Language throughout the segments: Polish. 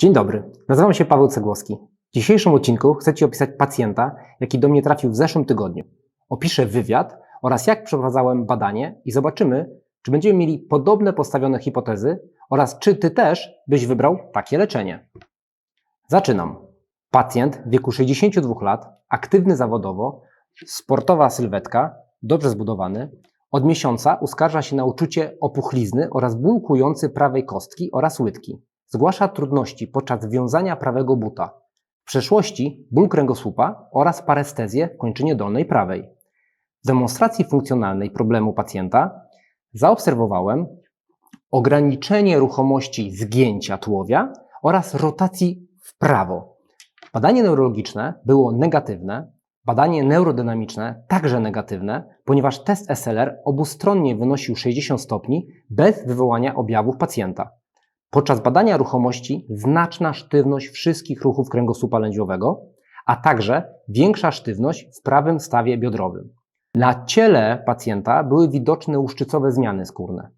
Dzień dobry, nazywam się Paweł Cegłowski. W dzisiejszym odcinku chcę Ci opisać pacjenta, jaki do mnie trafił w zeszłym tygodniu. Opiszę wywiad oraz jak przeprowadzałem badanie i zobaczymy, czy będziemy mieli podobne postawione hipotezy oraz czy Ty też byś wybrał takie leczenie. Zaczynam. Pacjent w wieku 62 lat, aktywny zawodowo, sportowa sylwetka, dobrze zbudowany, od miesiąca uskarża się na uczucie opuchlizny oraz ból kłujący prawej kostki oraz łydki. Zgłasza trudności podczas wiązania prawego buta. W przeszłości ból kręgosłupa oraz parestezję w kończynie dolnej prawej. W demonstracji funkcjonalnej problemu pacjenta zaobserwowałem ograniczenie ruchomości zgięcia tułowia oraz rotacji w prawo. Badanie neurologiczne było negatywne, badanie neurodynamiczne także negatywne, ponieważ test SLR obustronnie wynosił 60 stopni bez wywołania objawów pacjenta. Podczas badania ruchomości znaczna sztywność wszystkich ruchów kręgosłupa lędźwiowego, a także większa sztywność w prawym stawie biodrowym. Na ciele pacjenta były widoczne łuszczycowe zmiany skórne.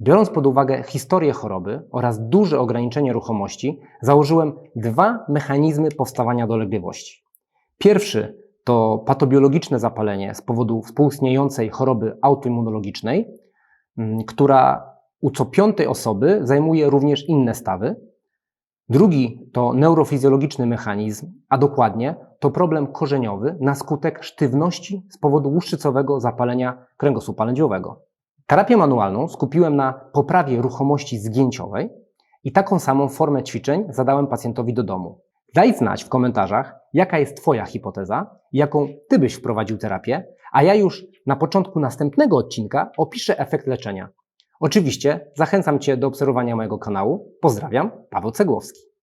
Biorąc pod uwagę historię choroby oraz duże ograniczenie ruchomości, założyłem dwa mechanizmy powstawania dolegliwości. Pierwszy to patobiologiczne zapalenie z powodu współistniejącej choroby autoimmunologicznej, mm, która u co piątej osoby zajmuje również inne stawy. Drugi to neurofizjologiczny mechanizm, a dokładnie to problem korzeniowy na skutek sztywności z powodu łuszczycowego zapalenia kręgosłupa lędźwiowego. Terapię manualną skupiłem na poprawie ruchomości zgięciowej i taką samą formę ćwiczeń zadałem pacjentowi do domu. Daj znać w komentarzach, jaka jest Twoja hipoteza, jaką Ty byś wprowadził terapię, a ja już na początku następnego odcinka opiszę efekt leczenia. Oczywiście zachęcam Cię do obserwowania mojego kanału. Pozdrawiam, Paweł Cegłowski.